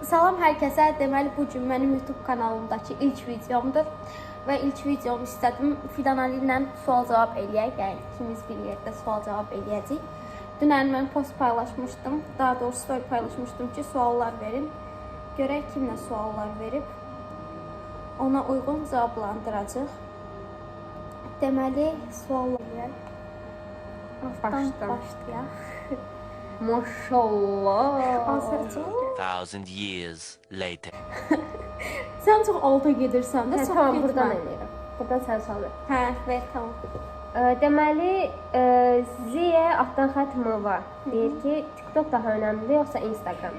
Salam hər kəsə. Deməli bu gün mənim YouTube kanalımdakı ilk videomdur və ilk videomu istədim Fidan Ali ilə sual-cavab eləyək. Yəni ikimiz bir yerdə sual-cavab eləyəcəyik. Dünən mən post paylaşmışdım. Daha doğrusu story paylaşmışdım ki, suallar verin. Görək kim nə suallar verib. Ona uyğun cavablandıracağıq. Deməli suallar ver. Başdan. başlayaq. Maşallah. Thousand years later. Sən çox alta gedirsən də, Hə, çox tamam, getmə. buradan eləyirəm. Buradan sən sual ver. Hə, ver, tamam. Ə, deməli, ə, Ziyə altdan xətt Mova deyir ki, TikTok daha önəmlidir yoxsa Instagram?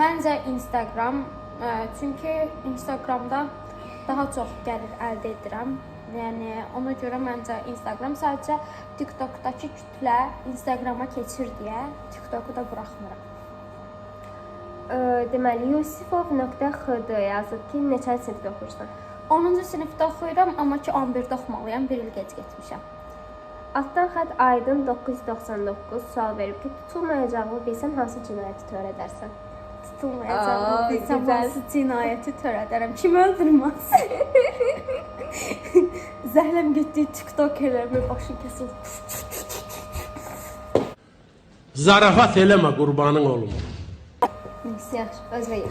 Məncə Instagram, ə, çünki Instagramda daha çox gəlir əldə edirəm. Yəni ona görə məncə Instagram sadəcə TikTokdakı kütlə Instagrama keçir deyə TikToku da buraxmıram. Ə, deməli, Yusifov.xd yazıb ki, neçə sinifdə oxuyursan? 10-cu sinifdə oxuyuram, amma ki 11-də oxumalıyam, 1 il gec getmişəm. Altdan xətt Aydın 999 sual verib ki, tutulmayacağını bilsən hansı cinayəti törədərsən? Tutulmayacağım, Aa, bilsəm gözəl. hansı cinayəti törədərəm. Kim öldürməz? Zəhləm getdi TikTokerlərimin başı kəsildi. Zarafat eləmə qurbanın olum. Neyse, yaxşı, özləyim.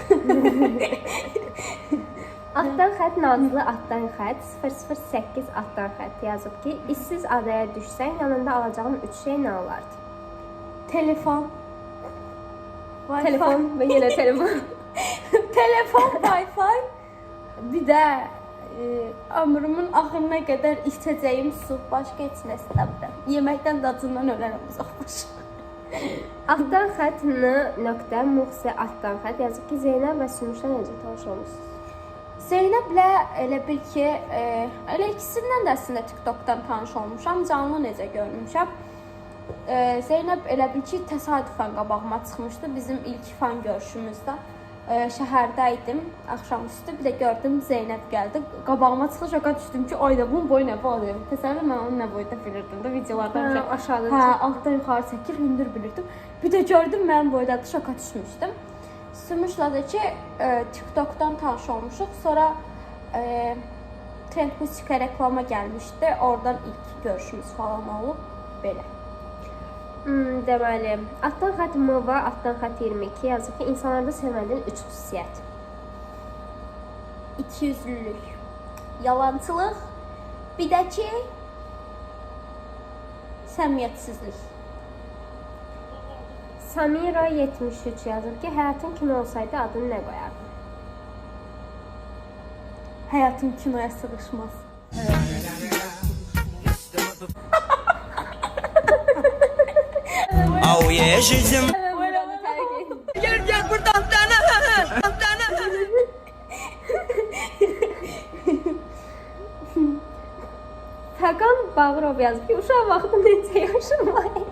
Altdan xətt Nazlı altdan xətt 008 altdan xətt yazıb ki, işsiz adaya düşsən yanında alacağın 3 şey nə olardı? Telefon. Wi-Fi. Telefon və yenə telefon. Telefon, Wi-Fi. Bir də e, ömrümün axırına qədər içəcəyim su, başqa heç nə istəmirəm. Yeməkdən dadından ölərəm uzaqbaş. altdan xətt n nöqtə muxsi altdan xətt yazıb ki, Zeynəb və Sümüşlə necə tanış olmusunuz? Zeynəblə elə bil ki, e, elə ikisindən də əslində TikTokdan tanış olmuşam, canlı necə görmüşəm. E, Zeynəb elə bil ki, təsadüfən qabağıma çıxmışdı bizim ilk fan görüşümüzdə. E, şəhərdə idim axşamüstü. Bir də gördüm Zeynəb gəldi. Qabağıma çıxdı, şoka düşdüm ki, ayda bunun boyu nə boyda? Təsəvvür mən onun nə boyda bilirdim də videolardan. Hə, aşağıda Hə, altdan yuxarı çəkir, hündür bilirdim. Bir də gördüm mənim boydadır, şoka düşmüşdüm. Sümüşlə də ki, e, TikTokdan tanış olmuşuq. Sonra e, Trend Musika reklama gəlmişdi. Oradan ilk görüşümüz falan olub belə. Hmm, deməli, altdan xətt Mova altdan xətt 22 yazıb ki, insanlarda sevmədiyin 3 xüsusiyyət. İkiyüzlülük, yalançılıq, bir də ki səmiyyətsizlik. Samira 73 yazıb ki, həyatın kimi olsaydı adını nə qoyardın? Həyatım kinoya sığışmaz. yaşasın. Gel gel buradan sana. Sana. Hakan Bağırov yazmış ki uşaq vaxtı necə yaşamayın.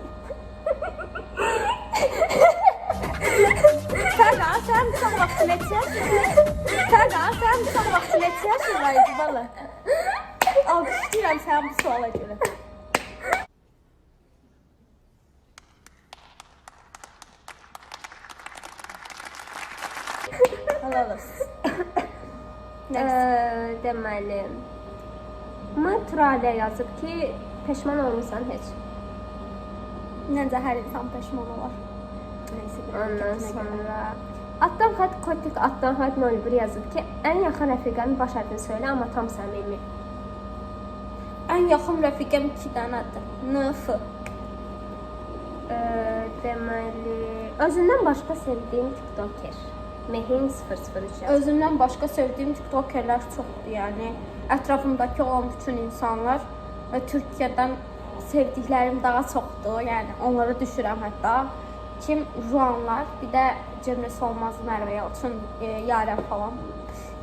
Səda, sən uşaq vaxtı necə yaşamayın? Səda, sən uşaq vaxtı necə yaşamayın? Valla. Alqışlayıram səni bu suala görə. Olsun. Ə, deməli, M Turalə yazıb ki, peşman olmusan heç. Nəncə hər insan peşman olar. Bir Ondan sonra Atdan xətt Kotik Atdan xətt 01 yazıb ki, ən yaxın rəfiqənin baş hərfini söylə, amma tam səmimi. Ən yaxın rəfiqəm 2 dənədir. NF. Ə, deməli, özündən başqa sevdiyin TikToker. Mehin 003 yazıb. Özümdən başqa sevdiyim TikTokerlər çoxdur. Yəni ətrafımdakı olan bütün insanlar və Türkiyədən sevdiklərim daha çoxdur. Yəni onlara düşürəm hətta. Kim Juanlar, bir də Cemre Solmaz, Mərvə Yalçın, e, Yarəm falan.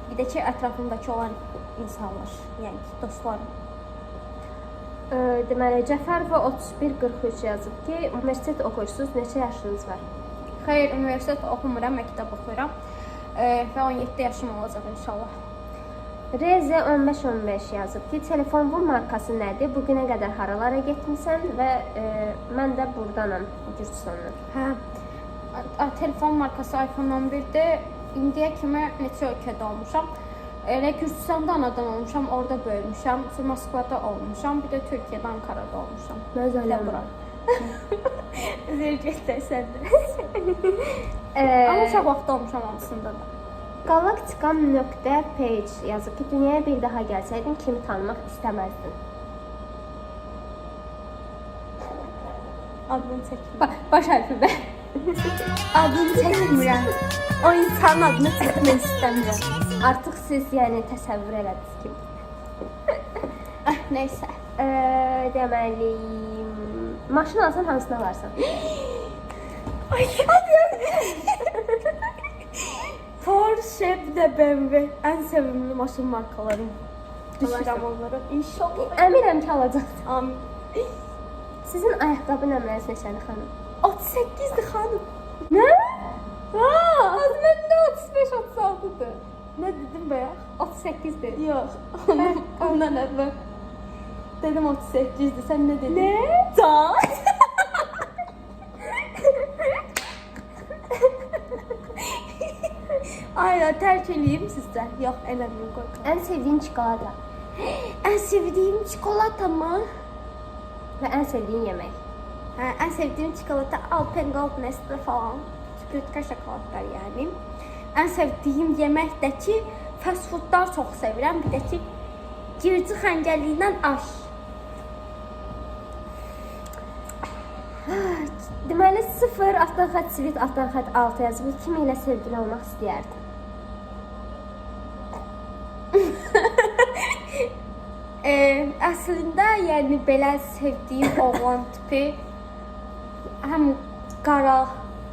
Bir də ki ətrafımdakı olan insanlar, yəni ki, dostlarım. Ə, deməli, Cəfərova 3143 yazıb ki, universitet oxuyursunuz, neçə yaşınız var? Xeyr, universitet oxumuram, məktəb oxuyuram. E, və 17 yaşım olacaq inşallah. Reze 1515 yazıb ki, telefonun markası nədir? Bu günə qədər haralara getmisən və e, mən də burdanam Gürcüstandan. Hə. A- a- Telefon markası iPhone 11-dir. indiyə kimi neçə ölkədə olmuşam. Elə Gürcüstanda anadan olmuşam, orada böyümüşəm. Sonra Moskvada olmuşam, bir də Türkiyədə Ankarada olmuşam. Mən Bir də zələm. bura. Zərgət səndə. Amma uşaq vaxtı olmuşam hamısında da. Galaktikam.page yazıb ki, dünyaya bir daha gəlsəydin kimi tanımaq istəməzdin? Adını çəkmə. Ba baş hərfi bə. Adını çəkmirəm. O insanın adını çəkmək istəmirəm. Artıq siz yəni təsəvvür elədiniz ki. Ah, nəysə. Ee, deməli, maşın alsan hansını alarsan? Ay, Porsche bir də BMW ən sevimli maşın markalarım. Düşürəm onları. İnşallah. Əminəm ki, alacaqsan. Amin. Sizin ayaqqabı nömrəniz neçədir xanım? 38'di xanım. Nə? Ha, Az məndə 35 36-dır. nə dedim bayaq? 38-dir. Yox. Ondan əvvəl. Dedim 38'di. Sən nə dedin? Nə? Can. Ay, ya, tərk eləyim sizə. Yox, eləməyim qoy. qalsın. Ən sevdiyin çikolata Ən sevdiyim çikolata mı? və ən sevdiyin yemək. Hə, ən sevdiyim çikolata Alpengold Nestle falan. Çikolata şokoladlar yəni. Ən sevdiyim yemək də ki, fast foodlar çox sevirəm. Bir də ki, girci xəngəli ilə aş. Deməli 0 altdan xətt svit altdan xətt 6 yazıb kim ilə sevgili olmaq istəyərdin? E, əslində yəni belə sevdiyim oğlan tipi həm qara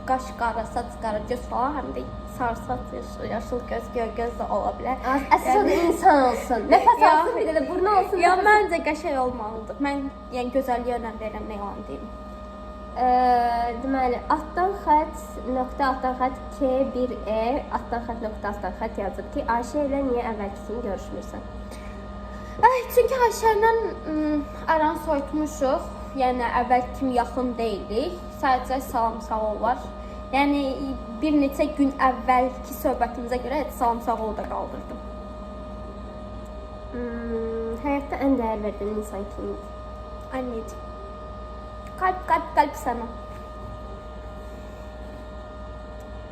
qaş, qara saç, qara göz falan, həm də sarı saç, yaşıl, yaşıl göz, göy göz də ola bilər. Əsas odur insan olsun. Nəfəs alsın, bir də burnu olsun. Ya məncə qəşəng olmalıdır. Mən yəni gözəlliyə önəm verirəm, nə yalan deyim. Eee, deməli, altdan xətt, nöqtə altdan xətt K1E, altdan xətt nöqtə altdan xətt yazıb ki, Ayşə ilə niyə əvvəlki kimi görüşmürsən? Ay, çünki Ayşə ilə ım, aranı soyutmuşuq. Yəni əvvəl kimi yaxın deyilik. Sadəcə salam sağ ol var. Yəni bir neçə gün əvvəlki söhbətimizə görə salam sağ ol da qaldırdım. Hmm, həyatda ən dəyər verdiyin insan kimdir? Anneciğim. Kalp kalp kalp sana.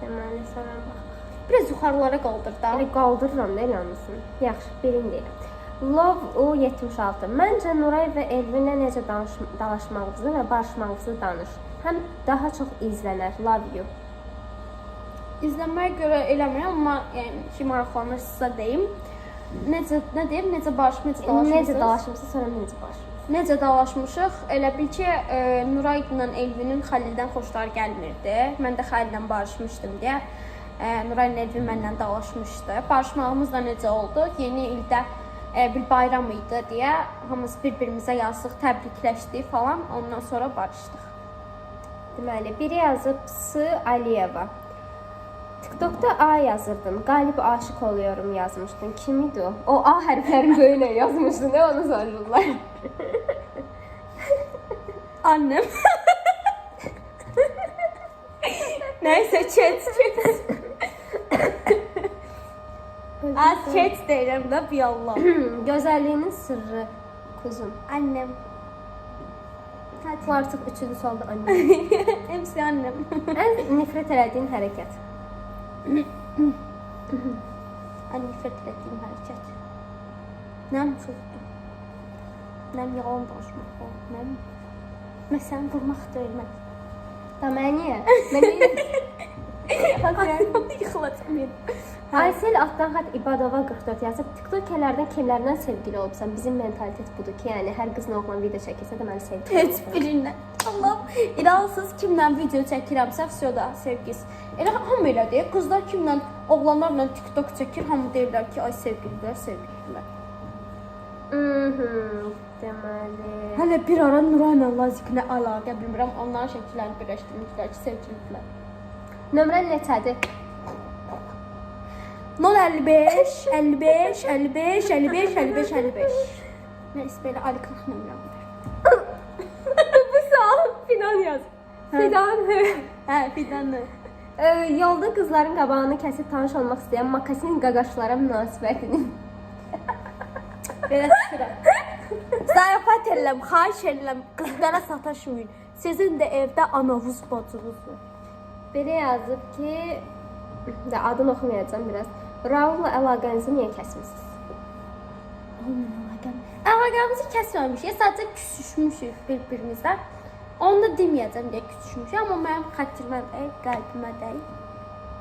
Deməli, sonra bax. Biraz yuxarılara qaldır da. Ay qaldırıram da eləmisən. Yaxşı, birini deyirəm. Love U76. Məncə Nuray və Elvinlə necə danış dalaşmağınızı və barışmağınızı danış. Həm daha çox izlənər. Love you. İzləməyə görə eləmirəm, amma yəni ki maraqlanırsınızsa deyim. Necə nə deyim, necə dalaşmışıq? Necə dalaşmısınız, sonra necə barışmısınız? Necə dalaşmışıq? Elə bil ki, e, Nuray ilə Elvinin Xəlildən xoşları gəlmirdi. Mən də Xəlillə barışmışdım deyə e, Nuray ilə Elvin məndən dalaşmışdı. Barışmağımız da necə oldu? Yeni ildə e, bir bayram idi deyə hamımız bir-birimizə yazdıq, təbrikləşdik falan. Ondan sonra barışdıq. Deməli, biri yazıb S Aliyeva. TikTokda A yazırdın. Qalib aşiq oluyorum yazmışdın. Kim idi o? O A hərflərin böyünə yazmışdın. Nə onu sorurlar? Annem. Neyse chat chat. Az chat deyirəm də bir Allah. Gözəlliyinin sırrı kuzum. Annem. Bu artıq üçüncüsü oldu anne. Hepsi annem. Ən nifrət elədiyin hərəkət. Anne nefret ettiğim hareket. Nem sustum. Nem yalan danışmak o. Nem. Mesela vurmak değil ben. Da məniyə? Mənə Yıkılacağım yerim. Aysel altdan xat İbadova 44 yazıb TikTokerlərdən kimlərdən sevgili olubsan? Bizim mentalitet budur ki, yəni hər qızla oğlan video çəkirsə deməli sevgili Heç birine. Allah inansız kimden video çəkirəmsə, vəsyoda sevgisi. Elə hamı elə deyir. Qızlar kimlə, oğlanlarla TikTok çəkir, hamı deyirlər ki, ay sevgililər, sevgililər. Mhm. Deməli. Hələ bir ara Nuray ilə Laziklə əlaqə bilmirəm. Onların şəkillərini birləşdirmişlər ki, sevgililər. Nömrən neçədir? 055 55 55 55 55 55. Neyse böyle Ali Kırk nömrəm var. Bu sual Fidan yaz. Fidan. Hə, bir dənə. Ee, yolda qızların qabağını kəsib tanış olmaq istəyən makasin qaqaşlara münasibətini. Belə çıxıram. Zarafat edirəm, xahiş edirəm, qızlara sataşmayın. Sizin də evdə anavuz bacınız var. Biri yazıb ki, də adını oxumayacağam biraz. Raulla əlaqənizi niyə kəsmisiniz? Əlaqəmizi kəsməmişik, sadəcə küsüşmüşük bir-birimizlə. Onu da deməyəcəm deyə küsüşmüşük, amma mənim xətrimə deyil, qəlbimə deyil.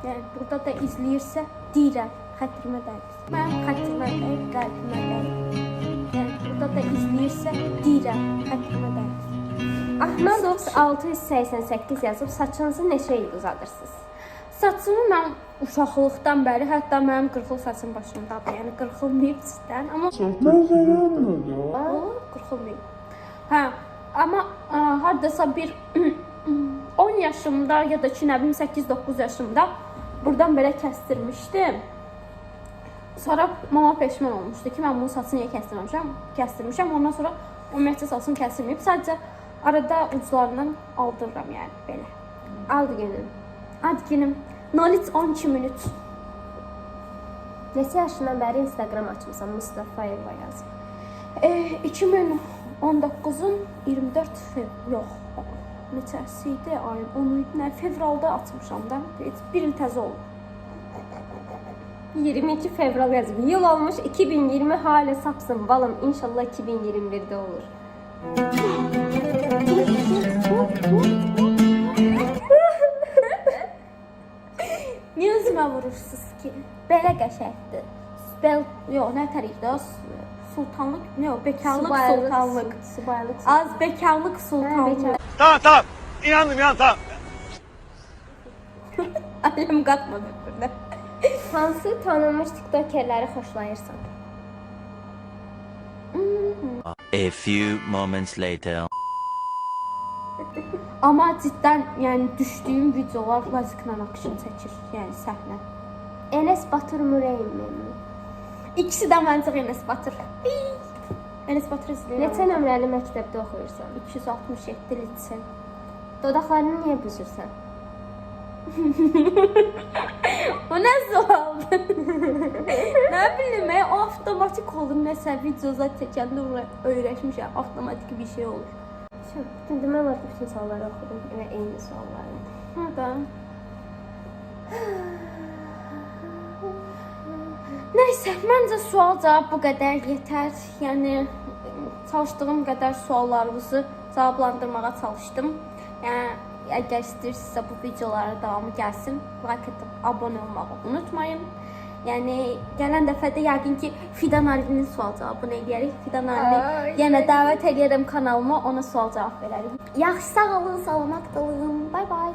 Yəni burada da izləyirsə, deyirəm, xətrimə deyil. Mənim xətrimə deyil, qəlbimə deyil. Da izləyirsə, deyirəm, xətrimə deyil. Ahmedov 688 yazıb saçınızı neçə il uzadırsınız? Saçımı mən uşaqlıqdan bəri, hətta mənim qırxıl saçım başımdadır. Yəni qırxılmayıb sizdən, amma olur, qırxılmayıb. Hə, amma ə, hardasa bir 10 yaşımda ya da ki, nə bilim 8-9 yaşımda burdan belə kəstirmişdim. Sonra mama peşman olmuşdu ki, mən bunun saçını niyə kəstirməmişəm? Kəstirmişəm. Ondan sonra ümumiyyətlə saçım kəsilməyib. Sadəcə arada uclarından aldırıram yəni belə. Aldı günün. Ad günüm 0312 minut. Neçə yaşından bəri Instagram açmısan Mustafayeva yazıb. E, 2019-un 24 fev yox. Neçəsi idi? Ayın 10 idi. Nə fevralda açmışam da. Bir il təzə oldu. 22 fevral yazıb. Yıl olmuş 2020 hala sapsın balım. İnşallah 2021'de olur. Niyə üzümə vurursunuz ki? Belə qəşəngdir. Bel, yox, nə tərikdə? Sultanlıq, nə o, bekarlıq, sultanlıq. Subaylık. Az bekarlıq, sultanlıq. Tamam tamam. İnandım inandım tamam. Qatmadı burada. Hansı tanınmış tiktokerləri xoşlayırsan? A few moments later. Amma ciddən, yəni düşdüyüm videolar lazıqla akşın çəkir, yəni səhnə. Enes Batur Müreymi. İkisi də məncə Enes Batır. Enes Batır izləyirəm. Neçə nömrəli məktəbdə oxuyursan? 267 litsen. Dodaqlarını niyə büzürsən? O nə sualdır? nə bilim, mən o avtomatik olur. Nəsə videoza çəkəndə öyrəşmişəm. Avtomatik bir şey olur. Çox. Demək olar ki, bütün sualları oxudum və eyni sualları. Hada. Nəysə, məncə sual cavab bu qədər yetər. Yəni çalışdığım qədər suallarınızı cavablandırmağa çalışdım. Yəni əgər istəyirsinizsə bu videolara davamı gəlsin, like edib abunə olmağı unutmayın. Yəni gələn dəfə də yəqin ki Fidan Arifin sual cavabını eləyərik. Fidan Ay. Arifin yenə dəvət edirəm kanalıma, ona sual cavab verərik. Yaxşı sağ olun, salamat qalın. Bye bye.